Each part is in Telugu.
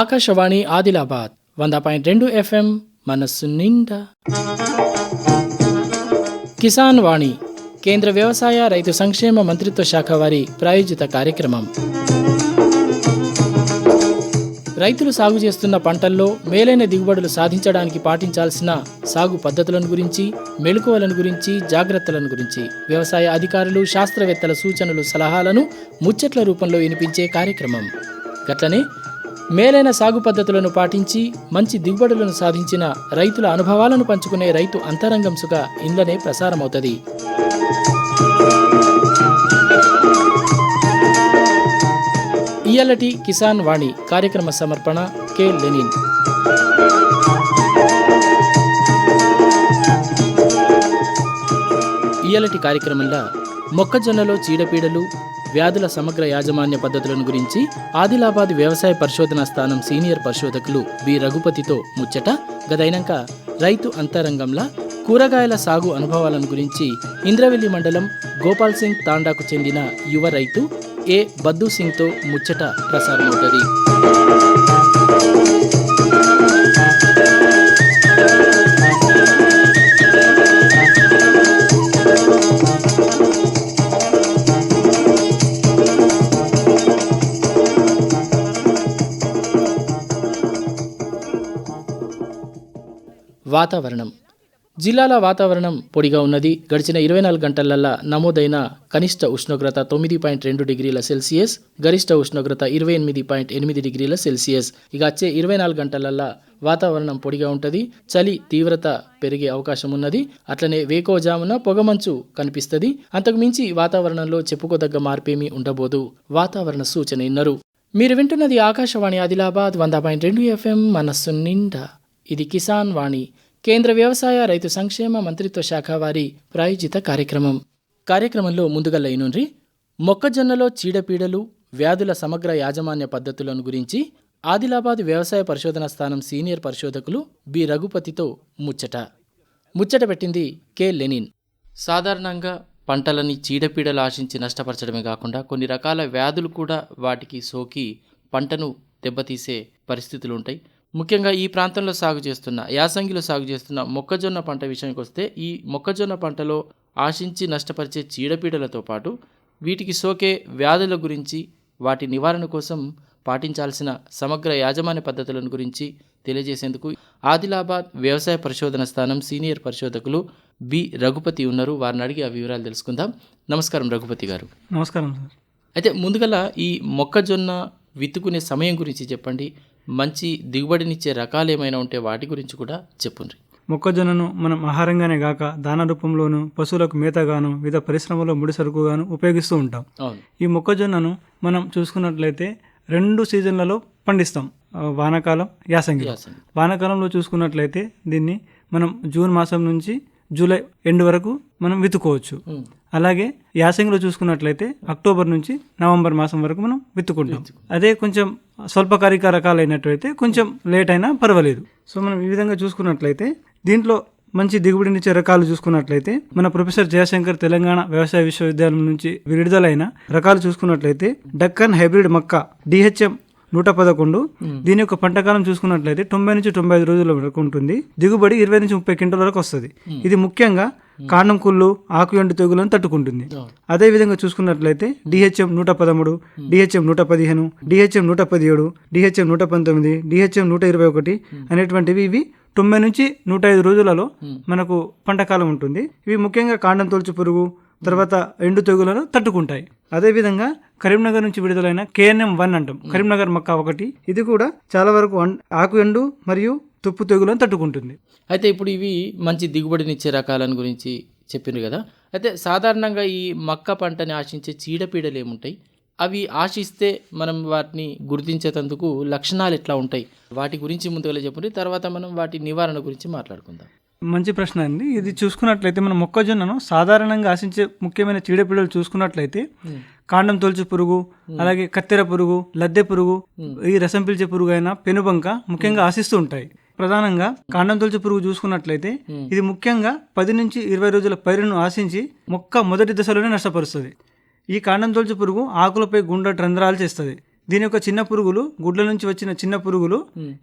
ఆకాశవాణి ఆదిలాబాద్ వంద పాయింట్ రెండు ఎఫ్ఎం మనస్సు నిండా. కిసాన్ వాణి కేంద్ర వ్యవసాయ రైతు సంక్షేమ మంత్రిత్వ శాఖ వారి ప్రాయోజిత కార్యక్రమం. రైతులు సాగు చేస్తున్న పంటల్లో మేలైన దిగుబడులు సాధించడానికి పాటించాల్సిన సాగు పద్ధతులను గురించి మెళుకువలను గురించి జాగ్రత్తలను గురించి వ్యవసాయ అధికారులు శాస్త్రవేత్తల సూచనలు సలహాలను ముచ్చట్ల రూపంలో వినిపించే కార్యక్రమం. గట్లనే మేలైన సాగు పద్ధతులను పాటించి మంచి దిగుబడులను సాధించిన రైతుల అనుభవాలను పంచుకునే రైతు అంతరంగం సుఖ ఇండ్లనే ప్రసారమవుతుంది. ఇయలటి కిసాన్ వాణి కార్యక్రమ సమర్పణ కె. లెనిన్. ఇయలటి కార్యక్రమంలో మొక్కజొన్నలో చీడపీడలు వ్యాధుల సమగ్ర యాజమాన్య పద్ధతులను గురించి ఆదిలాబాద్ వ్యవసాయ పరిశోధన స్థానం సీనియర్ పరిశోధకులు బి రఘుపతితో ముచ్చట గదైనాక రైతు అంతరంగంలా కూరగాయల సాగు అనుభవాలను గురించి ఇంద్రవెల్లి మండలం గోపాల్ సింగ్ తాండాకు చెందిన యువ రైతు ఏ. బద్దు సింగ్తో ముచ్చట ప్రసారమవుతుంది. వాతావరణం. జిల్లాల వాతావరణం పొడిగా ఉన్నది. గడిచిన ఇరవై నాలుగు గంటలల్లా నమోదైన కనిష్ట ఉష్ణోగ్రత తొమ్మిది పాయింట్ రెండు డిగ్రీల సెల్సియస్ గరిష్ట ఉష్ణోగ్రత ఇరవై ఎనిమిది పాయింట్ ఎనిమిది డిగ్రీల సెల్సియస్. ఇక వచ్చే ఇరవై నాలుగు గంటలల్లా వాతావరణం పొడిగా ఉంటుంది. చలి తీవ్రత పెరిగే అవకాశం ఉన్నది. అట్లనే వేకోజామున పొగమంచు కనిపిస్తుంది. అంతకు మించి వాతావరణంలో చెప్పుకోదగ్గ మార్పేమీ ఉండబోదు. వాతావరణ సూచన ఇన్నరు. మీరు వింటున్నది ఆకాశవాణి ఆదిలాబాద్ వంద పాయింట్ రెండు ఎఫ్ఎం మనస్సు నిండా. ఇది కిసాన్ వాణి కేంద్ర వ్యవసాయ రైతు సంక్షేమ మంత్రిత్వ శాఖ వారి ప్రాయోజిత కార్యక్రమం. కార్యక్రమంలో ముందుగా లైనుండ్రి మొక్కజొన్నలో చీడపీడలు వ్యాధుల సమగ్ర యాజమాన్య పద్ధతులను గురించి ఆదిలాబాద్ వ్యవసాయ పరిశోధన స్థానం సీనియర్ పరిశోధకులు బి. రఘుపతితో ముచ్చట. ముచ్చట పెట్టింది కె. లెనిన్. సాధారణంగా పంటలని చీడపీడలు ఆశించి నష్టపరచడమే కాకుండా కొన్ని రకాల వ్యాధులు కూడా వాటికి సోకి పంటను దెబ్బతీసే పరిస్థితులు ఉంటాయి ముఖ్యంగా ఈ ప్రాంతంలో సాగు చేస్తున్న యాసంగిలో సాగు చేస్తున్న మొక్కజొన్న పంట విషయానికి వస్తే ఈ మొక్కజొన్న పంటలో ఆశించి నష్టపరిచే చీడపీడలతో పాటు వీటికి సోకే వ్యాధుల గురించి వాటి నివారణ కోసం పాటించాల్సిన సమగ్ర యాజమాన్య పద్ధతులను గురించి తెలియజేసేందుకు ఆదిలాబాద్ వ్యవసాయ పరిశోధన స్థానం సీనియర్ పరిశోధకులు బి. రఘుపతి ఉన్నారు. వారిని అడిగి ఆ వివరాలు తెలుసుకుందాం. నమస్కారం రఘుపతి గారు. నమస్కారం సార్. అయితే ముందుగల ఈ మొక్కజొన్న విత్తుకునే సమయం గురించి చెప్పండి. మంచి దిగుబడినిచ్చే రకాలు ఏమైనా ఉంటే వాటి గురించి కూడా చెప్పుండ్రి. మొక్కజొన్నను మనం ఆహారంగానే గాక దాన రూపంలోను పశువులకు మేతగాను వివిధ పరిశ్రమలో ముడి సరుకుగాను ఉపయోగిస్తూ ఉంటాం. ఈ మొక్కజొన్నను మనం చూసుకున్నట్లయితే రెండు సీజన్లలో పండిస్తాం. వానాకాలం యాసంగి. వానాకాలంలో చూసుకున్నట్లయితే దీన్ని మనం జూన్ మాసం నుంచి జూలై ఎండ్ వరకు మనం విత్తుకోవచ్చు. అలాగే యాసంగిలో చూసుకున్నట్లయితే అక్టోబర్ నుంచి నవంబర్ మాసం వరకు మనం విత్తుకుంటాం అదే కొంచెం స్వల్పకాలిక రకాలైనట్లయితే కొంచెం లేట్ అయినా పర్వాలేదు. సో మనం ఈ విధంగా చూసుకున్నట్లయితే దీంట్లో మంచి దిగుబడినిచ్చే రకాలు చూసుకున్నట్లయితే మన ప్రొఫెసర్ జయశంకర్ తెలంగాణ వ్యవసాయ విశ్వవిద్యాలయం నుంచి విడుదలైన రకాలు చూసుకున్నట్లయితే డక్కన్ హైబ్రిడ్ మక్క డిహెచ్ఎం నూట పదకొండు దీని యొక్క పంటకాలం చూసుకున్నట్లయితే తొంభై నుంచి తొంభై ఐదు రోజుల వరకు ఉంటుంది. దిగుబడి ఇరవై నుంచి ముప్పై క్వింటల్ వరకు వస్తుంది. ఇది ముఖ్యంగా కాండం కుళ్ళు ఆకు ఎండు తెగులను తట్టుకుంటుంది. అదే విధంగా చూసుకున్నట్లయితే డిహెచ్ఎం నూట పదమూడు డిహెచ్ఎం నూట పదిహేను డిహెచ్ఎం నూట పదిహేడు డిహెచ్ఎం నూట పంతొమ్మిది డిహెచ్ఎం నూట ఇరవై ఒకటి అనేటువంటివి ఇవి తొంభై నుంచి నూట ఐదు రోజులలో మనకు పంటకాలం ఉంటుంది. ఇవి ముఖ్యంగా కాండం తొలచు పురుగు తర్వాత ఎండు తెగులను తట్టుకుంటాయి. అదేవిధంగా కరీంనగర్ నుంచి విడుదలైన కేఎన్ఎం వన్ అంటాం. కరీంనగర్ మక్క ఒకటి. ఇది కూడా చాలా వరకు ఆకు ఎండు మరియు తుప్పు తెగులను తట్టుకుంటుంది. అయితే ఇప్పుడు ఇవి మంచి దిగుబడినిచ్చే రకాలను గురించి చెప్పిండ్రు కదా. అయితే సాధారణంగా ఈ మక్క పంటని ఆశించే చీడపీడలు ఏముంటాయి? అవి ఆశిస్తే మనం వాటిని గుర్తించేటందుకు లక్షణాలు ఎట్లా ఉంటాయి? వాటి గురించి ముందుగా చెప్పండి తర్వాత మనం వాటి నివారణ గురించి మాట్లాడుకుందాం. మంచి ప్రశ్న అండి. ఇది చూసుకున్నట్లయితే మనం మొక్కజొన్నను సాధారణంగా ఆశించే ముఖ్యమైన చీడపీడలు చూసుకున్నట్లయితే కాండం తొలచు పురుగు అలాగే కత్తెర పురుగు లద్దె పురుగు ఈ రసం పీల్చే పురుగు అయిన పెనుబంక ముఖ్యంగా ఆశిస్తూ ఉంటాయి. ప్రధానంగా కాండం తొలచు పురుగు చూసుకున్నట్లయితే ఇది ముఖ్యంగా పది నుంచి ఇరవై రోజుల పైరును ఆశించి మొక్క మొదటి దశలోనే నష్టపరుస్తుంది. ఈ కాండం తొలచు పురుగు ఆకులపై గుండ్రటి రంధ్రాలు చేస్తుంది. దీని యొక్క చిన్న పురుగులు గుడ్ల నుంచి వచ్చిన చిన్న పురుగులు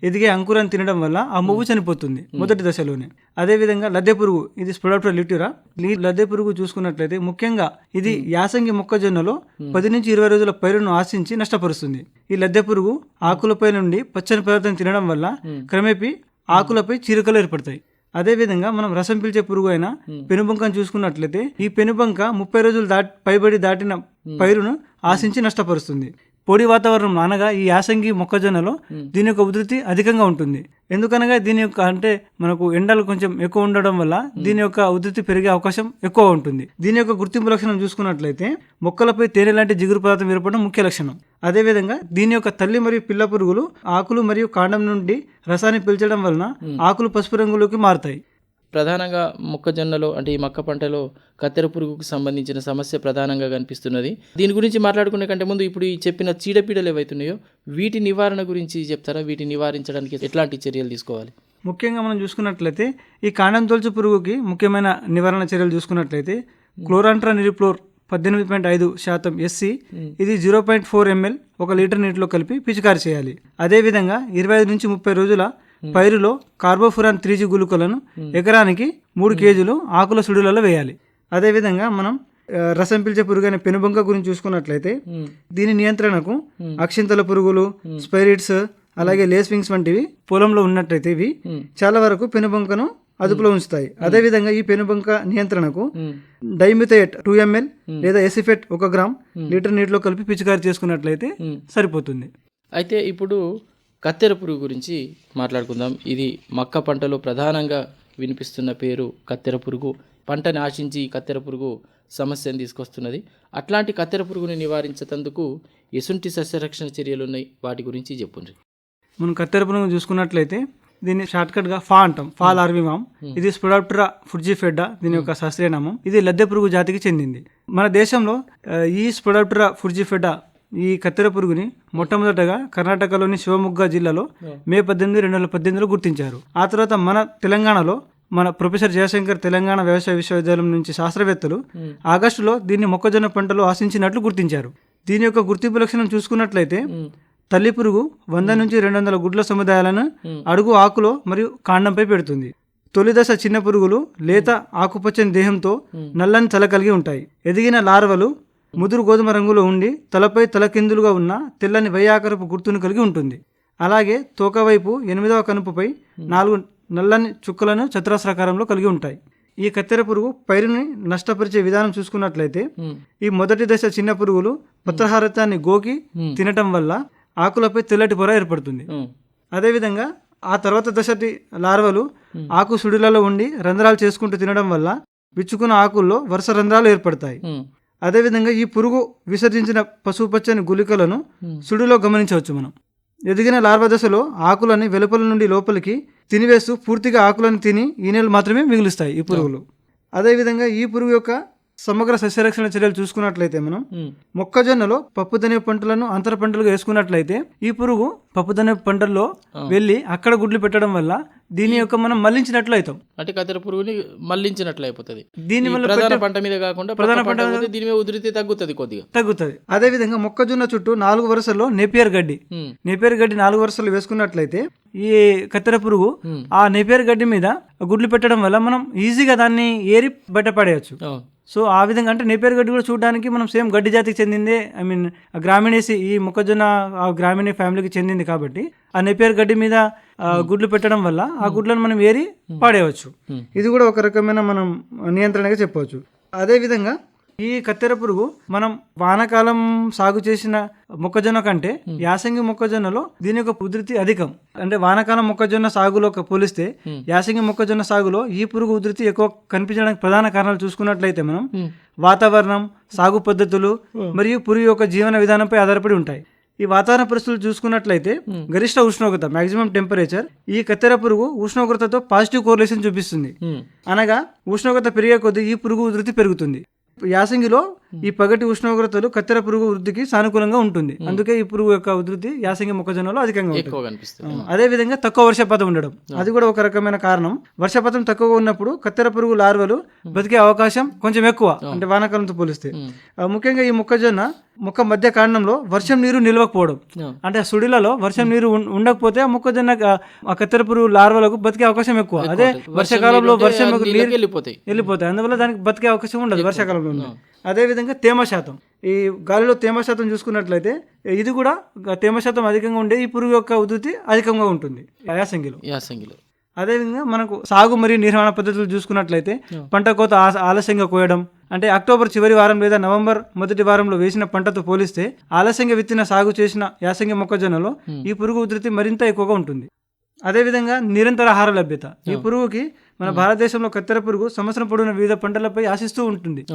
ఎదిగే అంకురాన్ని తినడం వల్ల ఆ మొవ్వు చనిపోతుంది మొదటి దశలోనే. అదే విధంగా లద్దె పురుగు ఇది స్ప్రొడప్టర్ లిట్యూరా ఈ లద్దె పురుగు చూసుకున్నట్లయితే ముఖ్యంగా ఇది యాసంగి మొక్కజొన్నలో పది నుంచి ఇరవై రోజుల పైరును ఆశించి నష్టపరుస్తుంది. ఈ లద్దె పురుగు ఆకులపై నుండి పచ్చని పదార్థం తినడం వల్ల క్రమేపీ ఆకులపై చీరకలు ఏర్పడతాయి. అదేవిధంగా మనం రసం పీల్చే పురుగు అయిన పెనుబంకను చూసుకున్నట్లయితే ఈ పెనుబంక ముప్పై రోజులు దాటి పైబడి దాటిన పైరును ఆశించి నష్టపరుస్తుంది. పొడి వాతావరణం అనగా ఈ యాసంగి మొక్కజొన్నలో దీని యొక్క ఉధృతి అధికంగా ఉంటుంది. ఎందుకనగా దీని యొక్క అంటే మనకు ఎండలు కొంచెం ఎక్కువ ఉండడం వల్ల దీని యొక్క ఉధృతి పెరిగే అవకాశం ఎక్కువ ఉంటుంది. దీని యొక్క గుర్తింపు లక్షణం చూసుకున్నట్లయితే మొక్కలపై తేనె లాంటి జిగురు పదార్థం ఏర్పడడం ముఖ్య లక్షణం. అదేవిధంగా దీని యొక్క తల్లి మరియు పిల్ల పురుగులు ఆకులు మరియు కాండం నుండి రసాన్ని పీల్చడం వలన ఆకులు పసుపు రంగులోకి మారుతాయి. ప్రధానంగా మొక్కజొన్నలో అంటే ఈ మక్క పంటలో కత్తెర పురుగుకు సంబంధించిన సమస్య ప్రధానంగా కనిపిస్తున్నది. దీని గురించి మాట్లాడుకునే కంటే ముందు ఇప్పుడు ఈ చెప్పిన చీడపీడలు ఏవైతున్నాయో వీటి నివారణ గురించి చెప్తారా? వీటిని నివారించడానికి ఎట్లాంటి చర్యలు తీసుకోవాలి? ముఖ్యంగా మనం చూసుకున్నట్లయితే ఈ కాండం తొలచు పురుగుకి ముఖ్యమైన నివారణ చర్యలు చూసుకున్నట్లయితే క్లోరాంట్రా నిరిప్లోర్ పద్దెనిమిది పాయింట్ ఐదు శాతం ఎస్సి ఇది zero point four M L ఒక లీటర్ నీటిలో కలిపి పిచికారి చేయాలి. అదేవిధంగా ఇరవై ఐదు నుంచి ముప్పై రోజుల పైరులో కార్బోఫురాన్ త్రీ జీ గుళికలను ఎకరానికి మూడు కేజీలు ఆకుల సుడులలో వేయాలి. అదేవిధంగా మనం రసం పీల్చే పురుగు అనే పెనుబంక గురించి చూసుకున్నట్లయితే దీని నియంత్రణకు అక్షింతల పురుగులు స్పైరిట్స్ అలాగే లేస్వింగ్స్ వంటివి పొలంలో ఉన్నట్టయితే ఇవి చాలా వరకు పెనుబంకను అదుపులో ఉంచుతాయి. అదేవిధంగా ఈ పెనుబంక నియంత్రణకు డైమిథేట్ టూ ఎంఎల్ లేదా ఎసిఫెట్ ఒక గ్రామ్ లీటర్ నీటిలో కలిపి పిచికారి చేసుకున్నట్లయితే సరిపోతుంది. అయితే ఇప్పుడు కత్తెర పురుగు గురించి మాట్లాడుకుందాం. ఇది మక్క పంటలో ప్రధానంగా వినిపిస్తున్న పేరు కత్తెర పురుగు. పంటని ఆశించి కత్తెర పురుగు సమస్యను తీసుకొస్తున్నది. అట్లాంటి కత్తెర పురుగుని నివారించేందుకు ఎసుంటి సస్యరక్షణ చర్యలు ఉన్నాయి. వాటి గురించి చెప్పుండ్రి. మనం కత్తెర పురుగు చూసుకున్నట్లయితే దీన్ని షార్ట్ కట్గా ఫా అంటాం ఫా లార్విమామ్ ఇది స్పొడాప్టరా ఫుడ్జిఫెడ్డా దీని యొక్క శాస్త్రీయ నామం ఇది లద్దె పురుగు జాతికి చెందింది. మన దేశంలో ఈ స్పొడాప్టరా ఫుడ్జిఫెడ్డా ఈ కత్తెర పురుగుని మొట్టమొదటగా కర్ణాటకలోని శివమొగ్గ జిల్లాలో మే పద్దెనిమిది రెండు వేల పద్దెనిమిదిలో గుర్తించారు. ఆ తర్వాత మన తెలంగాణలో మన ప్రొఫెసర్ జయశంకర్ తెలంగాణ వ్యవసాయ విశ్వవిద్యాలయం నుంచి శాస్త్రవేత్తలు ఆగస్టులో దీన్ని మొక్కజొన్న పంటలో ఆశించినట్లు గుర్తించారు. దీని యొక్క గుర్తింపు లక్షణం చూసుకున్నట్లయితే తల్లి పురుగు వంద నుంచి రెండు వందల గుడ్ల సముదాయాలను అడుగు ఆకులో మరియు కాండంపై పెడుతుంది. తొలి దశ చిన్న పురుగులు లేత ఆకుపచ్చని దేహంతో నల్లని తల కలిగి ఉంటాయి. ఎదిగిన లార్వలు ముదురు గోధుమ రంగులో ఉండి తలపై తలకిందులుగా ఉన్న తెల్లని వయ్యాకరపు గుర్తును కలిగి ఉంటుంది. అలాగే తోక వైపు ఎనిమిదవ కనుపుపై నాలుగు నల్లని చుక్కలను చతురస్రాకారంలో కలిగి ఉంటాయి. ఈ కత్తెర పురుగు పైరుని నష్టపరిచే విధానం చూసుకున్నట్లయితే ఈ మొదటి దశ చిన్న పురుగులు పత్రహారతాన్ని గోకి తినటం వల్ల ఆకులపై తెల్లటి పొర ఏర్పడుతుంది. అదేవిధంగా ఆ తర్వాత దశటి లార్వలు ఆకు సుడిలలో ఉండి రంధ్రాలు చేసుకుంటూ తినడం వల్ల విచ్చుకున్న ఆకుల్లో వరుస రంధ్రాలు ఏర్పడతాయి. అదేవిధంగా ఈ పురుగు విసర్జించిన పసుపు పచ్చని గుళికలను సుడిలో గమనించవచ్చు మనం. ఎదిగిన లార్వ దశలో ఆకులని వెలుపల నుండి లోపలికి తినివేస్తూ పూర్తిగా ఆకులను తిని ఈనెలు మాత్రమే మిగులుస్తాయి ఈ పురుగులు. అదేవిధంగా ఈ పురుగు యొక్క సమగ్ర సస్యరక్షణ చర్యలు చూసుకున్నట్లయితే మనం మొక్కజొన్నలో పప్పుదనే పంటలను అంతర పంటలుగా వేసుకున్నట్లయితే ఈ పురుగు పప్పుదనే పంటల్లో వెళ్ళి అక్కడ గుడ్లు పెట్టడం వల్ల దీని యొక్క మనం మళ్ళించినట్లు అవుతాం. అంటే కత్తెర పురుగుని మళ్ళించినట్లు అయిపోతుంది. దీని వల్ల ప్రధాన పంట మీద కాకుండా ప్రధాన పంట దీని మీద ఉధృతి తగ్గుతుంది కొద్దిగా. తగ్గుతుంది. అదేవిధంగా మొక్కజొన్న చుట్టూ నాలుగు వరుసల్లో నేపియర్ గడ్డి. నేపియర్ గడ్డి నాలుగు వరుసలు వేసుకున్నట్లయితే ఈ కత్తెర పురుగు ఆ నేపియర్ గడ్డి మీద గుడ్లు పెట్టడం వల్ల మనం ఈజీగా దాన్ని ఏరి బయటపడేయచ్చు. సో ఆ విధంగా అంటే నేపేరు గడ్డి కూడా చూడడానికి మనం సేమ్ గడ్డి జాతికి చెందిందే ఐ మీన్ గ్రామీణేసి ఈ మొక్కజొన్న ఆ గ్రామీణ ఫ్యామిలీకి చెందింది కాబట్టి ఆ నేపేరు గడ్డి మీద ఆ, గుడ్లు పెట్టడం వల్ల ఆ గుడ్లను మనం ఏరి పాడేయవచ్చు. Hmm. ఇది కూడా ఒక రకమైన మనం నియంత్రణగా చెప్పవచ్చు. అదే విధంగా ఈ కత్తెర పురుగు మనం వానాకాలం సాగు చేసిన మొక్కజొన్న కంటే యాసంగి మొక్కజొన్నలో దీని యొక్క ఉధృతి అధికం. అంటే వానాకాలం మొక్కజొన్న సాగులో పోలిస్తే యాసంగి మొక్కజొన్న సాగులో ఈ పురుగు ఉధృతి ఎక్కువ కనిపించడానికి ప్రధాన కారణాలు చూసుకున్నట్లయితే మనం వాతావరణం సాగు పద్ధతులు మరియు పురుగు యొక్క జీవన విధానంపై ఆధారపడి ఉంటాయి. ఈ వాతావరణ పరిస్థితులు చూసుకున్నట్లయితే గరిష్ట ఉష్ణోగ్రత మాక్సిమం టెంపరేచర్ ఈ కత్తెర పురుగు ఉష్ణోగ్రతతో పాజిటివ్ కోరిలేషన్ చూపిస్తుంది. అనగా ఉష్ణోగ్రత పెరిగే కొద్దీ ఈ పురుగు ఉధృతి పెరుగుతుంది. యాసంగిలో ఈ పగటి ఉష్ణోగ్రతలు కత్తెర పురుగు వృద్ధికి సానుకూలంగా ఉంటుంది. అందుకే ఈ పురుగు యొక్క ఉధృతి యాసంగి మొక్కజొన్నలో అధికంగా ఉంటుంది. అదే విధంగా తక్కువ వర్షపాతం ఉండడం. అది కూడా ఒక రకమైన కారణం. వర్షపాతం తక్కువగా ఉన్నప్పుడు కత్తెర పురుగు లార్వలు బతికే అవకాశం కొంచెం ఎక్కువ అంటే వానాకాలంతో పోలిస్తే. ముఖ్యంగా ఈ మొక్కజొన్న మొక్క మధ్య కాండంలో వర్షం నీరు నిలవకపోవడం. అంటే సుడిలలో వర్షం నీరు ఉండకపోతే ఆ మొక్కజొన్న ఆ- కత్తెర పురుగు లార్వలకు బతికే అవకాశం ఎక్కువ. అదే వర్షాకాలంలో వర్షం నీరు వెళ్ళిపోతాయి. అందువల్ల దానికి బతికే అవకాశం ఉండదు వర్షాకాలంలో ఉంది. అదే విధంగా తేమ శాతం. ఈ గాలిలో తేమ శాతం చూసుకున్నట్లయితే ఇది కూడా తేమ శాతం అధికంగా ఉండే ఈ పురుగు యొక్క ఉధృతి అధికంగా ఉంటుంది. యాసంగిలో. యాసంగిలో. అదేవిధంగా మనకు సాగు మరియు నిర్వహణ పద్ధతులు చూసుకున్నట్లయితే పంట కోత ఆలస్యంగా కోయడం అంటే అక్టోబర్ చివరి వారం లేదా నవంబర్ మొదటి వారంలో వేసిన పంటతో పోలిస్తే ఆలస్యంగా విత్తిన సాగు చేసిన యాసంగి మొక్కజొన్నలో ఈ పురుగు ఉధృతి మరింత ఎక్కువగా ఉంటుంది. అదేవిధంగా నిరంతర ఆహార లభ్యత. ఈ పురుగుకి మన భారతదేశంలో కత్తెర పురుగు సంవత్సరం పొడవున వివిధ పంటలపై ఆశిస్తూ ఉంటుంది.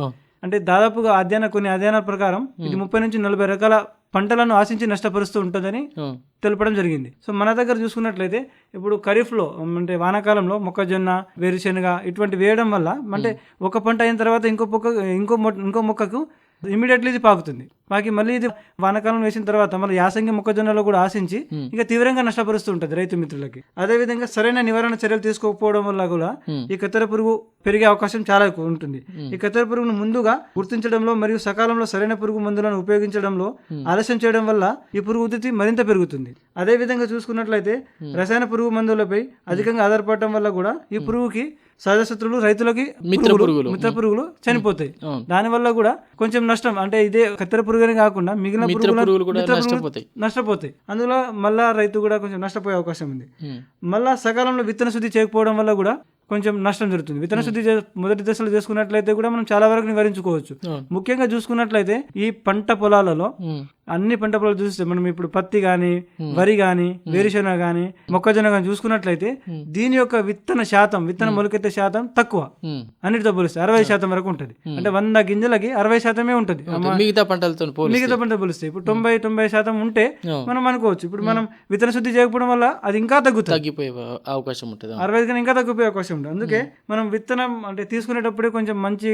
అంటే దాదాపుగా అధ్యయన కొన్ని అధ్యయనాల ప్రకారం ఇది ముప్పై నుంచి నలభై రకాల పంటలను ఆశించి నష్టపరుస్తూ ఉంటుందని ఆ. తెలపడం జరిగింది. సో మన దగ్గర చూసుకున్నట్లయితే ఇప్పుడు ఖరీఫ్లో అంటే వానాకాలంలో మొక్కజొన్న వేరుశెనగ ఇటువంటి వేయడం వల్ల అంటే ఒక పంట అయిన తర్వాత ఇంకో మొక్క ఇంకో ఇంకో మొక్కకు ఇమీడియట్లీ ఇది పాకుతుంది. పాకి మళ్ళీ ఇది వానాకాలం వేసిన తర్వాత మళ్ళీ యాసంగి మొక్కజొన్నలో కూడా ఆశించి ఇక తీవ్రంగా నష్టపరుస్తూ ఉంటుంది రైతు మిత్రులకి. అదే విధంగా సరైన నివారణ చర్యలు తీసుకోకపోవడం వల్ల కూడా ఈ కత్తెర పురుగు పెరిగే అవకాశం చాలా ఎక్కువ ఉంటుంది. ఈ కత్తెర పురుగును ముందుగా గుర్తించడంలో మరియు సకాలంలో సరైన పురుగు మందులను ఉపయోగించడంలో ఆలస్యం చేయడం వల్ల ఈ పురుగు ఉధృతి మరింత పెరుగుతుంది. అదే విధంగా చూసుకున్నట్లయితే రసాయన పురుగు మందులపై అధికంగా ఆధారపడటం వల్ల కూడా ఈ పురుగుకి సహజ శత్రువులు రైతులకి మిత్ర పురుగులు-. మిత్ర పురుగులు చనిపోతాయి అవును. దాని వల్ల కూడా కొంచెం నష్టం అంటే ఇదే కత్తెర పురుగునే కాకుండా మిగిలిన పురుగుల- నష్టపోతాయి. నష్టపోతాయి అందులో మళ్ళా రైతు కూడా కొంచెం నష్టపోయే అవకాశం ఉంది. మళ్ళా సకాలంలో విత్తన శుద్ధి చేయకపోవడం వల్ల కూడా కొంచెం నష్టం జరుగుతుంది. విత్తన శుద్ధి మొదటి దశలో చేసుకున్నట్లయితే కూడా మనం చాలా వరకు నివారించుకోవచ్చు. ముఖ్యంగా చూసుకున్నట్లయితే ఈ పంట పొలాలలో. అన్ని పంట పొలాలు చూస్తే మనం ఇప్పుడు పత్తి గాని వరి గాని వేరుశెనగ గాని మొక్కజొన్న గాని చూసుకున్నట్లయితే దీని యొక్క విత్తన శాతం విత్తన మొలకెత్తే శాతం తక్కువ. అన్నిటితో పోలిస్తే అరవై శాతం వరకు ఉంటుంది. అంటే వంద గింజలకి అరవై శాతమే ఉంటుంది. మిగతా పంటలతో మిగతా పంట పోలిస్తే ఇప్పుడు తొంభై తొంభై శాతం ఉంటే. మనం అనుకోవచ్చు. ఇప్పుడు మనం విత్తన శుద్ధి చేయకపోవడం వల్ల అది ఇంకా తగ్గుతుంది. తగ్గిపోయే అవ- అవకాశం ఉంటుంది. అరవై ఇంకా తగ్గిపోయే అవకాశం ఉంటుంది. అందుకే మనం విత్తనం అంటే తీసుకునేటప్పుడే కొంచెం మంచి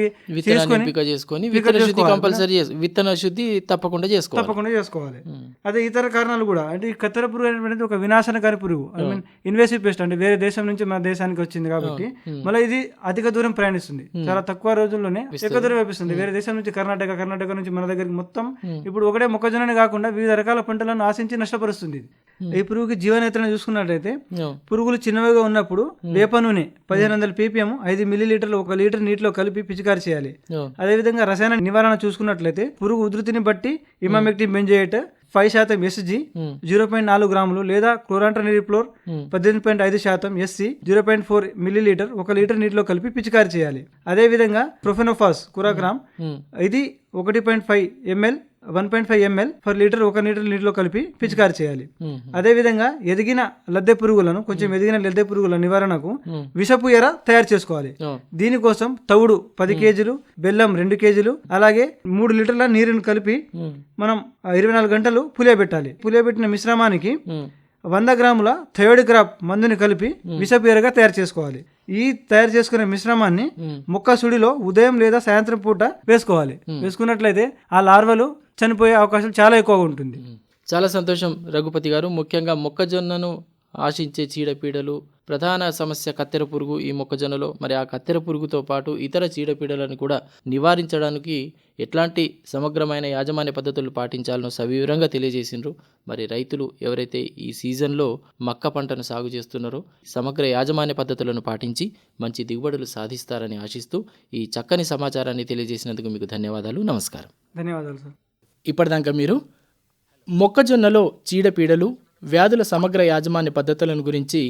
తీసుకొని చేసుకొని విత్తన శుద్ధి. కంపల్సరీ విత్తన శుద్ధి తప్పకుండా చేసుకోవాలి. తప్పకుండా చేసుకోవాలి. అదే ఇతర కారణాలు కూడా. అంటే ఈ కత్తెర పురుగు అనేటువంటిది ఒక వినాశనకారి పురుగు. ఐ మీన్ ఇన్వేసివ్ పెస్ట్ అంటే వేరే దేశం నుంచి మన దేశానికి వచ్చింది కాబట్టి మళ్ళీ ఇది అధిక దూరం ప్రయాణిస్తుంది. చాలా తక్కువ రోజుల్లోనే ఎక్కువ దూరం వ్యాపిస్తుంది. వేరే దేశం నుంచి కర్ణాటక కర్ణాటక నుంచి మన దగ్గరికి మొత్తం ఇప్పుడు ఒకటే మొక్కజొన్ననే కాకుండా వివిధ రకాల పంటలను ఆశించి నష్టపరుస్తుంది. ఈ పురుగుకి జీవనేత్రను చూసుకున్నట్లయితే. పురుగులు చిన్నవిగా ఉన్నప్పుడు వేప నూనె పదిహేను వందల పీపీఎం ఐదు మిల్లీ లీటర్లు ఒక లీటర్ నీటిలో కలిపి పిచికారి చేయాలి. అదేవిధంగా రసాయన నివారణ చూసుకున్నట్లయితే పురుగు ఉధృతిని బట్టి ఇమామెక్టిన్ బెంజేట్ ఫైవ్ శాతం ఎస్జి. జీరో పాయింట్ నాలుగు గ్రాములు లేదా క్లోరాంట్రనిరిప్లోర్. పద్దెనిమిది పాయింట్ ఐదు శాతం SC zero point four millilitre ఒక లీటర్ నీటిలో కలిపి పిచికారి చేయాలి అదేవిధంగా ప్రొఫెనోఫాస్ కురాగ్రామ్. ఇది ఒకటి point five M L one point five M L per litre ఒక లీటర్ నీటిలో కలిపి పిచికారి చేయాలి. అదేవిధంగా ఎదిగిన లద్దె పురుగులను కొంచెం ఎదిగిన లద్దె పురుగుల నివారణకు. విషపు ఎర తయారు చేసుకోవాలి. దీనికోసం తవుడు పది కేజీలు బెల్లం రెండు కేజీలు అలాగే మూడు లీటర్ల నీరుని కలిపి. మనం ఇరవై నాలుగు గంటలు పులియబెట్టాలి పులియబెట్టిన మిశ్రమానికి. వంద గ్రాముల థయోడి క్రాప్ మందుని కలిపి విషపేరగా తయారు చేసుకోవాలి ఈ తయారు చేసుకునే మిశ్రమాన్ని. మొక్క సుడిలో ఉదయం లేదా సాయంత్రం పూట వేసుకోవాలి వేసుకున్నట్లయితే ఆ లార్వలు చనిపోయే అవకాశం చాలా ఎక్కువగా ఉంటుంది. చాలా సంతోషం రఘుపతి గారు. ముఖ్యంగా మొక్కజొన్నను ఆశించే చీడపీడలు ప్రధాన సమస్య కత్తెర పురుగు ఈ మొక్కజొన్నలో. మరి ఆ కత్తెర పురుగుతో పాటు ఇతర చీడపీడలను కూడా నివారించడానికి ఎట్లాంటి సమగ్రమైన యాజమాన్య పద్ధతులు పాటించాలనో సవివరంగా తెలియజేసిండ్రు. మరి రైతులు ఎవరైతే ఈ సీజన్లో మక్క పంటను సాగు చేస్తున్నారో సమగ్ర యాజమాన్య పద్ధతులను పాటించి మంచి దిగుబడులు సాధిస్తారని ఆశిస్తూ ఈ చక్కని సమాచారాన్ని తెలియజేసినందుకు మీకు ధన్యవాదాలు. నమస్కారం. ధన్యవాదాలు సార్. ఇప్పటిదాకా మీరు మొక్కజొన్నలో చీడపీడలు వ్యాధుల సమగ్ర యాజమాన్య పద్ధతులను గురించి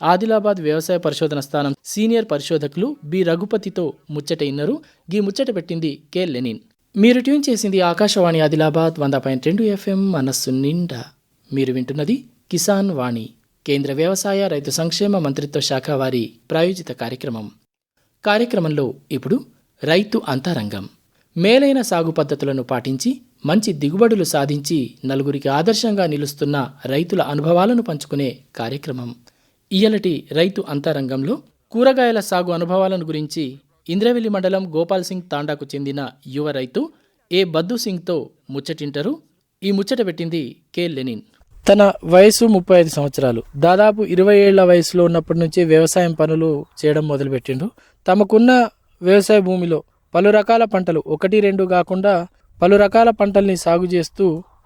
ఆదిలాబాద్ వ్యవసాయ పరిశోధన స్థానం సీనియర్ పరిశోధకులు బి. రఘుపతితో ముచ్చట ఇన్నరు. గీ ముచ్చట పెట్టింది కె. లెనిన్. మీరు ట్యూన్ చేసింది ఆకాశవాణి ఆదిలాబాద్ వంద పాయింట్ రెండు ఎఫ్ఎం మనస్సు నిండా. మీరు వింటున్నది కిసాన్ వాణి కేంద్ర వ్యవసాయ రైతు సంక్షేమ మంత్రిత్వ శాఖ వారి ప్రాయోజిత కార్యక్రమం. కార్యక్రమంలో ఇప్పుడు రైతు అంతరంగం. మేలైన సాగు పద్ధతులను పాటించి మంచి దిగుబడులు సాధించి నలుగురికి ఆదర్శంగా నిలుస్తున్న రైతుల అనుభవాలను పంచుకునే కార్యక్రమం. ఇయలటి రైతు అంతరంగంలో కూరగాయల సాగు అనుభవాలను గురించి ఇంద్రవెల్లి మండలం గోపాల్ సింగ్ తాండాకు చెందిన యువ రైతు ఏ బద్దు సింగ్తో ముచ్చటింటారు. ఈ ముచ్చట పెట్టింది కె లెనిన్. తన వయసు ముప్పై ఐదు సంవత్సరాలు. దాదాపు ఇరవై ఏళ్ళ వయసులో ఉన్నప్పటి నుంచి వ్యవసాయం పనులు చేయడం మొదలుపెట్టిండు. తమకున్న వ్యవసాయ భూమిలో పలు రకాల పంటలు ఒకటి రెండు కాకుండా పలు రకాల పంటల్ని సాగు చేస్తూ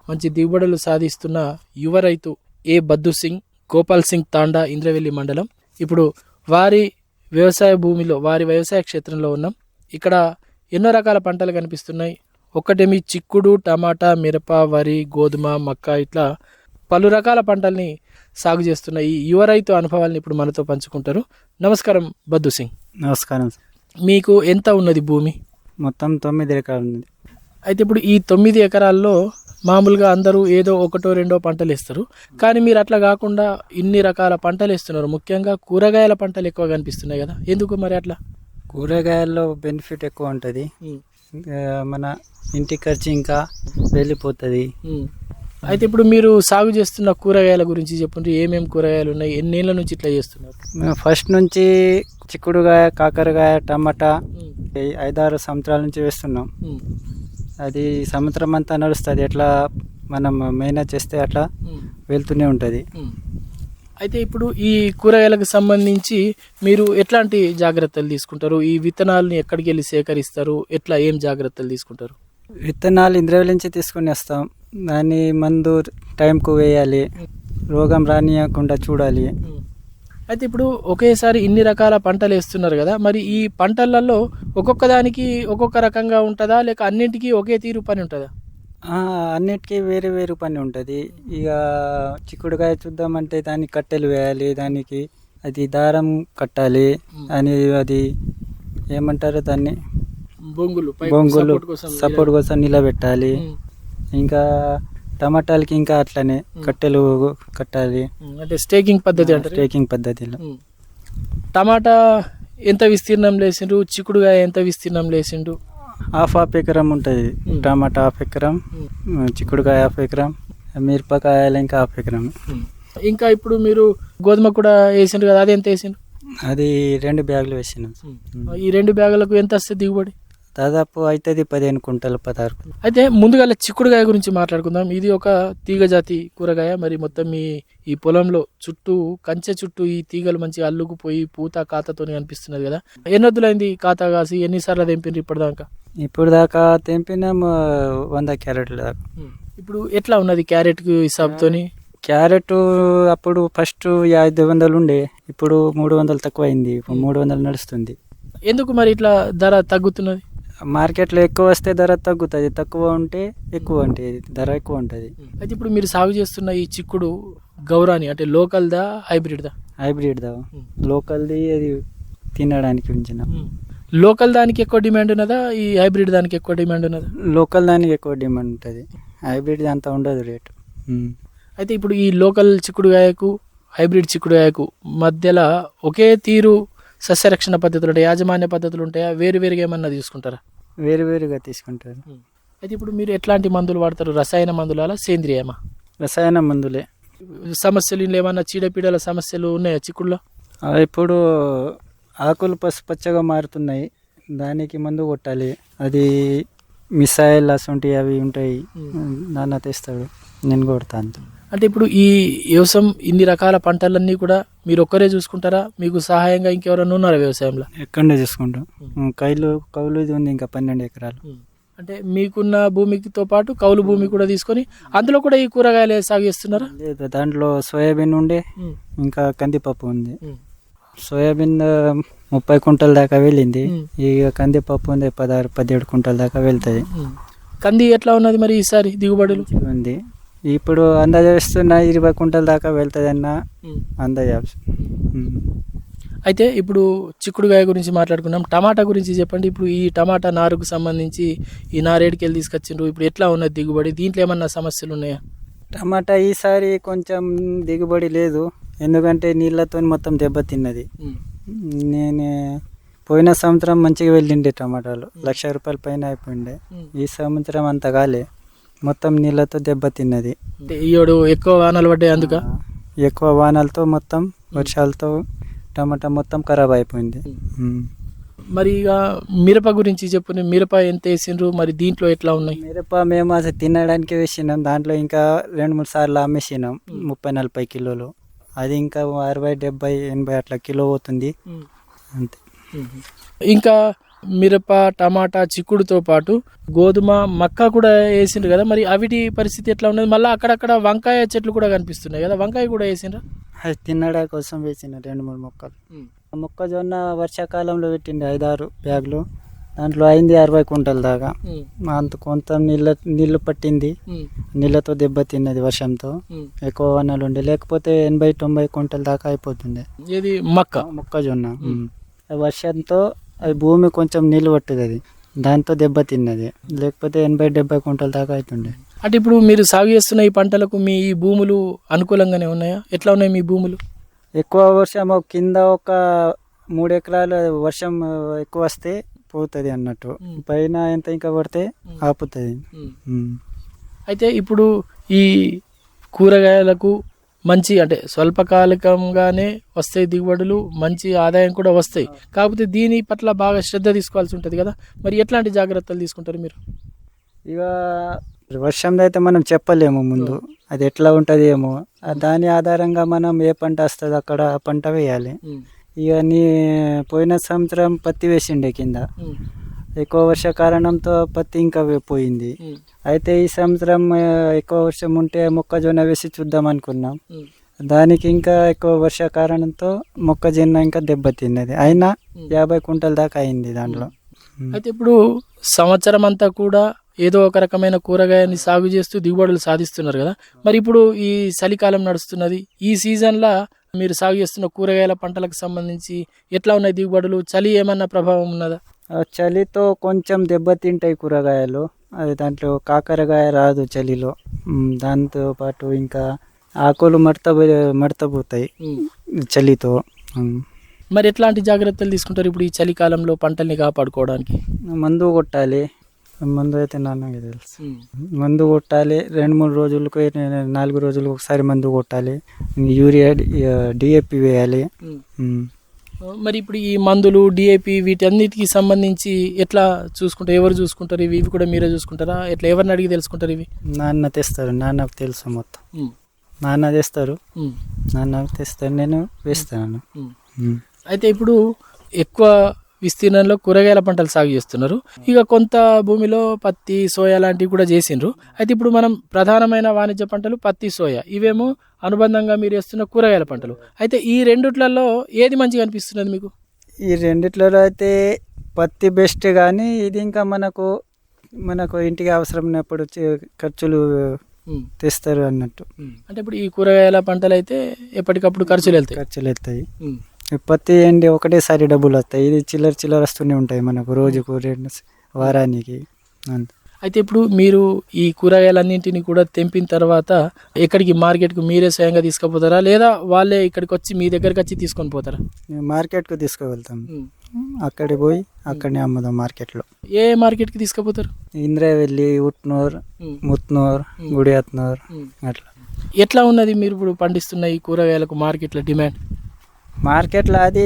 మంచి దిగుబడులు సాధిస్తున్న యువ రైతు ఏ బద్దు సింగ్ గోపాల్ సింగ్ తాండా ఇంద్రవెల్లి మండలం. ఇప్పుడు వారి వ్యవసాయ భూమిలో వారి వ్యవసాయ క్షేత్రంలో ఉన్నాం. ఇక్కడ ఎన్నో రకాల పంటలు కనిపిస్తున్నాయి. ఒక్కటేమి చిక్కుడు టమాటా మిరప వరి గోధుమ మక్క ఇట్లా పలు రకాల పంటల్ని సాగు చేస్తున్న ఈ యువ రైతు అనుభవాల్ని ఇప్పుడు మనతో పంచుకుంటారు. నమస్కారం బద్దు సింగ్. నమస్కారం మీకు ఎంత ఉన్నది భూమి? మొత్తం తొమ్మిది ఎకరాలు ఉంది అయితే ఇప్పుడు ఈ తొమ్మిది ఎకరాల్లో మామూలుగా అందరూ ఏదో ఒకటో రెండో పంటలు వేస్తారు. కానీ మీరు అట్లా కాకుండా ఇన్ని రకాల పంటలు వేస్తున్నారు. ముఖ్యంగా కూరగాయల పంటలు ఎక్కువ కనిపిస్తున్నాయి కదా. ఎందుకు మరి అట్లా? కూరగాయల్లో బెనిఫిట్ ఎక్కువ ఉంటుంది. మన ఇంటి ఖర్చు ఇంకా వెళ్ళిపోతుంది. అయితే ఇప్పుడు మీరు సాగు చేస్తున్న కూరగాయల గురించి చెప్పండి. ఏమేమి కూరగాయలు ఉన్నాయి? ఎన్నేళ్ళ నుంచి ఇట్లా చేస్తున్నారు? ఫస్ట్ నుంచి చిక్కుడుగాయ కాకరకాయ టమాటా ఐదారు సంవత్సరాల నుంచి వేస్తున్నాం. అది సంవత్సరం అంతా నడుస్తుంది ఎట్లా మనం మెయిన్ చేస్తే అట్లా. వెళ్తూనే ఉంటుంది. అయితే ఇప్పుడు ఈ కూరగాయలకు సంబంధించి మీరు ఎట్లాంటి జాగ్రత్తలు తీసుకుంటారు? ఈ విత్తనాలని ఎక్కడికి వెళ్ళి సేకరిస్తారు? ఎట్లా ఏం జాగ్రత్తలు తీసుకుంటారు? విత్తనాలు ఇంద్రవేల నుంచి తీసుకుని వస్తాం. దాన్ని మందు టైంకు వేయాలి. రోగం రానియకుండా చూడాలి. అయితే ఇప్పుడు ఒకేసారి ఇన్ని రకాల పంటలు వేస్తున్నారు కదా మరి ఈ పంటలలో ఒక్కొక్క దానికి ఒక్కొక్క రకంగా ఉంటుందా? లేక అన్నింటికి ఒకే తీరు పని ఉంటుందా? అన్నిటికీ వేరే వేరు పని ఉంటుంది. ఇక చిక్కుడుకాయ చూద్దామంటే దానికి కట్టెలు వేయాలి దానికి అది దారం కట్టాలి అని అది ఏమంటారు దాన్ని? బొంగులు బొంగులు సపోర్ట్ కోసం నిలబెట్టాలి. ఇంకా టమాటాలకి ఇంకా అట్లనే కట్టెలు కట్టాలి. అంటే స్టేకింగ్ పద్ధతి అంటారు స్టేకింగ్ పద్ధతిలో. టమాటా ఎంత విస్తీర్ణం లేసిండ్రు చిక్కుడుగాయ ఎంత విస్తీర్ణం లేసిండు హాఫ్ హాఫ్ ఎకరం ఉంటుంది. టమాటా హాఫ్ ఎకరం. చిక్కుడుకాయ హాఫ్ ఎకరం మిరపకాయలు ఇంకా హాఫ్ ఎకరం. ఇంకా ఇప్పుడు మీరు గోధుమ కూడా వేసిండ్రు కదా అది ఎంత వేసిండ్రు అది రెండు బ్యాగులు వేసినాం. ఈ రెండు బ్యాగులకు ఎంత వస్తుంది దిగుబడి దాదాపు అవుతుంది పదిహేను కుంటలు పదహారు అయితే ముందుగా చిక్కుడుగాయ గురించి మాట్లాడుకుందాం. ఇది ఒక తీగ జాతి కూరగాయ. మరి మొత్తం మీ ఈ పొలంలో చుట్టూ కంచె చుట్టూ ఈ తీగలు మంచిగా అల్లుకుపోయి పూత కాతతో కనిపిస్తున్నది కదా. ఎన్నొద్దులైంది కాత కాసి? ఎన్నిసార్లు తెంపిండ్రు ఇప్పటిదాకా? ఇప్పుడు దాకా తెంపినాం వంద క్యారెట్లు దాకా. ఇప్పుడు ఎట్లా ఉన్నది క్యారెట్కు హిసాబ్తోని క్యారెట్ అప్పుడు ఫస్ట్ ఐదు వందలు ఉండే. ఇప్పుడు మూడు వందలు తక్కువ అయింది మూడు వందలు నడుస్తుంది. ఎందుకు మరి ఇట్లా ధర తగ్గుతున్నది? మార్కెట్లో ఎక్కువ వస్తే ధర తగ్గుతుంది తక్కువ ఉంటే ఎక్కువ ఉంటుంది ధర ఎక్కువ ఉంటుంది. అయితే ఇప్పుడు మీరు సాగు చేస్తున్న ఈ చిక్కుడు గౌరాని అంటే లోకల్దా హైబ్రిడ్దా? హైబ్రిడ్ దా లోకల్ది అది తినడానికి ఉంచిన. లోకల్ దానికి ఎక్కువ డిమాండ్ ఉన్నదా ఈ హైబ్రిడ్ దానికి ఎక్కువ డిమాండ్ ఉన్నదా? లోకల్ దానికి ఎక్కువ డిమాండ్ ఉంటుంది. హైబ్రిడ్ అంత ఉండదు రేటు. అయితే ఇప్పుడు ఈ లోకల్ చిక్కుడుగాయకు హైబ్రిడ్ చిక్కుడుగాయకు మధ్యలో ఒకే తీరు సస్యరక్షణ పద్ధతులు ఉంటాయి యాజమాన్య పద్ధతులు ఉంటాయా వేరు వేరుగా ఏమన్నా తీసుకుంటారా? వేరు వేరుగా తీసుకుంటారు అయితే ఇప్పుడు మీరు ఎట్లాంటి మందులు వాడతారు? రసాయన మందులా సేంద్రియమా? రసాయన మందులే. సమస్యలు ఏమన్నా చీడపీడల సమస్యలు ఉన్నాయా చిక్కుడులో ఆ, ఇప్పుడు ఆకులు పసు పచ్చగా మారుతున్నాయి. దానికి మందు కొట్టాలి. అది మిసైల్ అసొంటివి అవి ఉంటాయి. నాన్న తెస్తాడు. నేను కొడతాను. అంటే ఇప్పుడు ఈ వ్యవసాయం ఇన్ని రకాల పంటలన్నీ కూడా మీరు ఒక్కరే చూసుకుంటారా? మీకు సహాయంగా ఇంకెవరన్నా ఉన్నారా వ్యవసాయంలో? ఎక్కడనే చూసుకుంటాం. కైలు కౌలు ఇది ఉంది ఇంకా పన్నెండు ఎకరాలు. అంటే మీకున్న భూమితో పాటు కౌలు భూమి కూడా తీసుకొని అందులో కూడా ఈ కూరగాయలు సాగు చేస్తున్నారా? లేదు దాంట్లో సోయాబీన్ ఉండే ఇంకా కందిపప్పు ఉంది. సోయాబీన్ ముప్పై కుంటల దాకా వెళ్ళింది. ఇక కందిపప్పు ఉంది పదహారు పదిహేడు కుంటల దాకా వెళ్తుంది. కంది ఎట్లా ఉన్నది మరి ఈసారి దిగుబడులు? ఉంది. ఇప్పుడు అందాజ వేస్తున్న ఇరవై కుంటల దాకా వెళ్తుంది అన్న ఉమ్. అందాజ అయితే ఇప్పుడు చిక్కుడుగాయ గురించి మాట్లాడుకున్నాం. టమాటా గురించి చెప్పండి. ఇప్పుడు ఈ టమాటా నారుకు సంబంధించి ఈ నారేడికి వెళ్ళి తీసుకొచ్చిండ్రు. ఇప్పుడు ఎట్లా ఉన్నది దిగుబడి? దీంట్లో ఏమన్నా సమస్యలు ఉన్నాయా? టమాటా ఈసారి కొంచెం దిగుబడి లేదు. ఎందుకంటే నీళ్ళతో మొత్తం దెబ్బతిన్నది. నేను పోయిన సంవత్సరం మంచిగా వెళ్ళిండే టమాటాలు. లక్ష రూపాయల పైన అయిపోయిండే. ఈ సంవత్సరం అంత కాలే. మొత్తం నీళ్ళతో దెబ్బతిన్నది అంటే ఈ ఏడు ఎక్కువ వానలు పడ్డాయి అందుక? ఎక్కువ వానలతో మొత్తం వర్షాలతో టమాటా మొత్తం ఖరాబ్ అయిపోయింది. మరి ఇక మిరప గురించి చెప్పు మిరప ఎంత వేసిండ్రు? మరి దీంట్లో ఎట్లా ఉన్నాయి? మిరప మేము అసలు తినడానికి వేసినాం. దాంట్లో ఇంకా రెండు మూడు సార్లు అమ్మేసినాం. ముప్పై నలభై కిలోలు. అది ఇంకా అరవై డెబ్బై ఎనభై అట్లా కిలో పోతుంది. అంతే. ఇంకా మిరప టమాటా చిక్కుడుతో పాటు గోధుమ మక్క కూడా వేసిండ్రు కదా. మరి అవిటి పరిస్థితి ఎట్లా ఉన్నది? మళ్ళీ అక్కడక్కడ వంకాయ చెట్లు కూడా కనిపిస్తున్నాయి కదా. వంకాయ కూడా వేసిండ్రా? అది తినడా కోసం వేసిన రెండు మూడు మొక్కలు. మొక్కజొన్న వర్షాకాలంలో పెట్టింది ఐదారు బ్యాగులు. దాంట్లో అయింది అరవై కుంటల దాకా. అంత కొంత నీళ్ళ నీళ్ళు పట్టింది. నీళ్ళతో దెబ్బతిన్నది వర్షంతో. ఎక్కువ వనలు ఉండే. లేకపోతే ఎనభై తొంభై కుంటల దాకా అయిపోతుంది మక్క. మొక్కజొన్న. వర్షంతో అది భూమి కొంచెం నీళ్ళు పట్టుది అది. దాంతో దెబ్బతిన్నది లేకపోతే ఎనభై డెబ్బై కుంటల దాకా అవుతుండే అంటే ఇప్పుడు మీరు సాగు చేస్తున్న ఈ పంటలకు మీ ఈ భూములు అనుకూలంగానే ఉన్నాయా? ఎట్లా ఉన్నాయి మీ భూములు? ఎక్కువ వర్షం కింద ఒక మూడు ఎకరాలు వర్షం ఎక్కువ వస్తే పోతుంది అన్నట్టు. పైన ఎంత ఇంకా పడితే. ఆపుతుంది. అయితే ఇప్పుడు ఈ కూరగాయలకు మంచి అంటే స్వల్పకాలికంగానే వస్తాయి దిగుబడులు మంచి ఆదాయం కూడా వస్తాయి. కాకపోతే దీని పట్ల బాగా శ్రద్ధ తీసుకోవాల్సి ఉంటుంది కదా. మరి ఎట్లాంటి జాగ్రత్తలు తీసుకుంటారు మీరు? ఇక వర్షంలో అయితే మనం చెప్పలేము ముందు. అది ఎట్లా ఉంటుంది ఏమో దాని ఆధారంగా మనం ఏ పంట వస్తుంది అక్కడ ఆ పంట వేయాలి. ఇక నీ పోయిన సంవత్సరం పత్తి వేసిండే కింద. ఎక్కువ వర్ష కారణంతో పత్తి ఇంకా పోయింది. అయితే ఈ సంవత్సరం ఎక్కువ వర్షం ఉంటే మొక్కజొన్న వేసి చూద్దాం అనుకున్నాం. దానికి ఇంకా ఎక్కువ వర్ష కారణంతో మొక్కజొన్న ఇంకా దెబ్బతిన్నది అయినా యాభై కుంటల దాకా అయింది దాంట్లో. అయితే ఇప్పుడు సంవత్సరం అంతా కూడా ఏదో ఒక రకమైన కూరగాయని సాగు చేస్తూ దిగుబడులు సాధిస్తున్నారు కదా. మరి ఇప్పుడు ఈ చలికాలం నడుస్తున్నది. ఈ సీజన్లో మీరు సాగు చేస్తున్న కూరగాయల పంటలకు సంబంధించి ఎట్లా ఉన్నాయి దిగుబడులు? చలి ఏమన్నా ప్రభావం ఉన్నదా? చలితో కొంచెం దెబ్బతింటాయి కూరగాయలు. అది దాంట్లో కాకరకాయ రాదు చలిలో. ఉమ్, దాంతో పాటు ఇంకా ఆకులు మడత మడతపోతాయి చలితో. మరి ఎట్లాంటి జాగ్రత్తలు తీసుకుంటారు ఇప్పుడు ఈ చలికాలంలో పంటల్ని కాపాడుకోవడానికి? మందు కొట్టాలి. మందు అయితే నాన్నకి తెలుసు. మందు కొట్టాలి. రెండు మూడు రోజులకు నాలుగు రోజులకు ఒకసారి మందు కొట్టాలి. యూరియా డిఏపి వేయాలి. మరి ఇప్పుడు ఈ మందులు డిఏపి వీటన్నిటికి సంబంధించి ఎట్లా చూసుకుంటారు? ఎవరు చూసుకుంటారు? ఇవి ఇవి కూడా మీరే చూసుకుంటారా? ఎట్లా ఎవరిని అడిగి తెలుసుకుంటారు ఇవి? నాన్న తెస్తారు. నాన్నకు తెలుసు మొత్తం. నాన్న తెస్తారు. నాన్న తెస్తారు. నేను వేస్తాను. అయితే ఇప్పుడు ఎక్కువ విస్తీర్ణంలో కూరగాయల పంటలు సాగు చేస్తున్నారు. ఇక కొంత భూమిలో పత్తి సోయా లాంటివి కూడా చేసిండ్రు. అయితే ఇప్పుడు మనం ప్రధానమైన వాణిజ్య పంటలు పత్తి సోయా. ఇవేమో అనుబంధంగా మీరు వేస్తున్న కూరగాయల పంటలు. అయితే ఈ రెండిట్లలో ఏది మంచిగా అనిపిస్తున్నది మీకు? ఈ రెండిట్లో అయితే పత్తి బెస్ట్ కానీ ఇది ఇంకా మనకు మనకు ఇంటికి అవసరం ఉన్నప్పుడు చే- ఖర్చులు తెస్తారు అన్నట్టు. అంటే ఇప్పుడు ఈ కూరగాయల పంటలు అయితే ఎప్పటికప్పుడు ఖర్చులు వెళ్తాయి. ఖర్చులు ఈ పత్తి ఏంటి ఒకటేసారి డబ్బులు వస్తాయి. ఇది చిల్లర చిల్లర వస్తూనే ఉంటాయి మనకు రోజుకు రెండు వారానికి. అంత. అయితే ఇప్పుడు మీరు ఈ కూరగాయలన్నింటినీ కూడా తెంపిన తర్వాత ఎక్కడికి మార్కెట్కు మీరే స్వయంగా తీసుకుపోతారా? లేదా వాళ్ళే ఇక్కడికి వచ్చి మీ దగ్గరికి వచ్చి తీసుకొని పోతారా? మార్కెట్కు తీసుకువెళ్తాం. అక్కడికి పోయి అక్కడనే అమ్ముదాం మార్కెట్లో. ఏ మార్కెట్కి తీసుకుపోతారు? ఇంద్రవెల్లి ఉట్నూర్ ముత్నూర్ గుడియాత్నూర్ అట్లా. ఎట్లా ఉన్నది మీరు ఇప్పుడు పండిస్తున్న ఈ కూరగాయలకు మార్కెట్లో డిమాండ్? మార్కెట్లో అది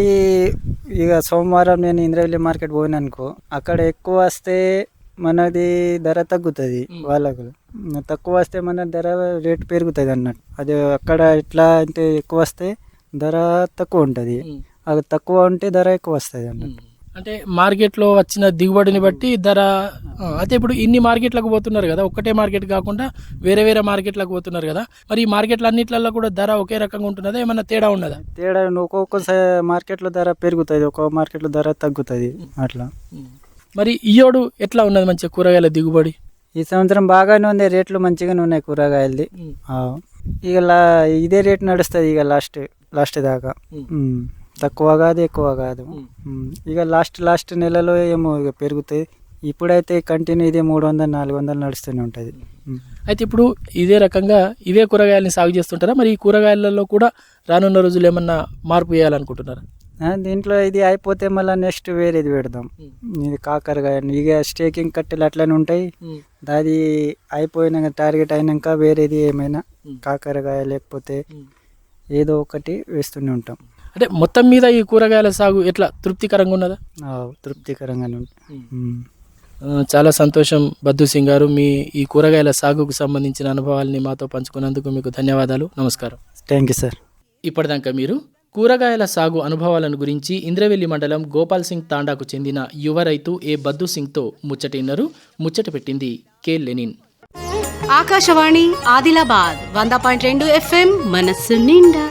ఇక సోమవారం నేను ఇంద్రవెల్లి మార్కెట్ పోయినానుకో అక్కడ ఎక్కువ వస్తే మనది ధర తగ్గుతుంది వాళ్ళకు. తక్కువ వస్తే మన ధర రేట్ పెరుగుతుంది అన్నట్టు. అది అక్కడ ఎట్లా అంటే ఎక్కువ వస్తే ధర తక్కువ ఉంటుంది. అది తక్కువ ఉంటే ధర ఎక్కువ వస్తుంది అన్నట్టు. అంటే మార్కెట్లో వచ్చిన దిగుబడిని బట్టి ధర అయితే ఇప్పుడు ఇన్ని మార్కెట్లకు పోతున్నారు కదా ఒక్కటే మార్కెట్ కాకుండా వేరే వేరే మార్కెట్లకు పోతున్నారు కదా మరి ఈ మార్కెట్ల అన్నిట్లలో కూడా ధర ఒకే రకంగా ఉంటున్నదా? ఏమన్నా తేడా ఉన్నదా? తేడా ఒక్కొక్క మార్కెట్లో ధర పెరుగుతుంది ఒక్కొక్క మార్కెట్లో ధర తగ్గుతుంది అట్లా. మరి ఇయోడు ఎట్లా ఉన్నది మంచిగా కూరగాయల దిగుబడి? ఈ సంవత్సరం బాగానే ఉంది రేట్లు మంచిగానే ఉన్నాయి కూరగాయలది. ఇక ఇదే రేట్ నడుస్తుంది ఇక లాస్ట్ లాస్ట్ దాకా. తక్కువ కాదు ఎక్కువ కాదు. ఇక లాస్ట్ లాస్ట్ నెలలో ఏమో ఇక పెరుగుతాయి. ఇప్పుడైతే కంటిన్యూ ఇదే మూడు వందలు నాలుగు వందలు నడుస్తూనే ఉంటుంది. అయితే ఇప్పుడు ఇదే రకంగా ఇవే కూరగాయలని సాగు చేస్తుంటారా? మరి ఈ కూరగాయలలో కూడా రానున్న రోజులు ఏమన్నా మార్పు చేయాలనుకుంటున్నారా? దీంట్లో ఇది అయిపోతే మళ్ళీ నెక్స్ట్ వేరేది పెడదాం. ఇది కాకరకాయ ఇక స్టేకింగ్ కట్టెలు అట్లనే ఉంటాయి. అది అయిపోయినాక టార్గెట్ అయినాక వేరేది ఏమైనా కాకరకాయ లేకపోతే ఏదో ఒకటి వేస్తూనే ఉంటాం. అంటే మొత్తం మీద ఈ కూరగాయల సాగు ఎట్లా తృప్తికరంగా ఉన్నదా? తృప్తికరంగానే ఉంది. చాలా సంతోషం బద్దు సింగ్ గారు. మీ ఈ కూరగాయల సాగుకు సంబంధించిన అనుభవాల్ని మాతో పంచుకున్నందుకు మీకు ధన్యవాదాలు. నమస్కారం. థ్యాంక్ యూ సార్ ఇప్పటిదాకా మీరు కూరగాయల సాగు అనుభవాలను గురించి ఇంద్రవెల్లి మండలం గోపాల్ సింగ్ తాండాకు చెందిన యువ రైతు ఏ బద్దు సింగ్తో ముచ్చటిన్నారు. ముచ్చట పెట్టింది కె లెనిన్. ఆకాశవాణి ఆదిలాబాద్ వంద పాయింట్ రెండు ఎఫ్ఎం మనస్సు నిండా.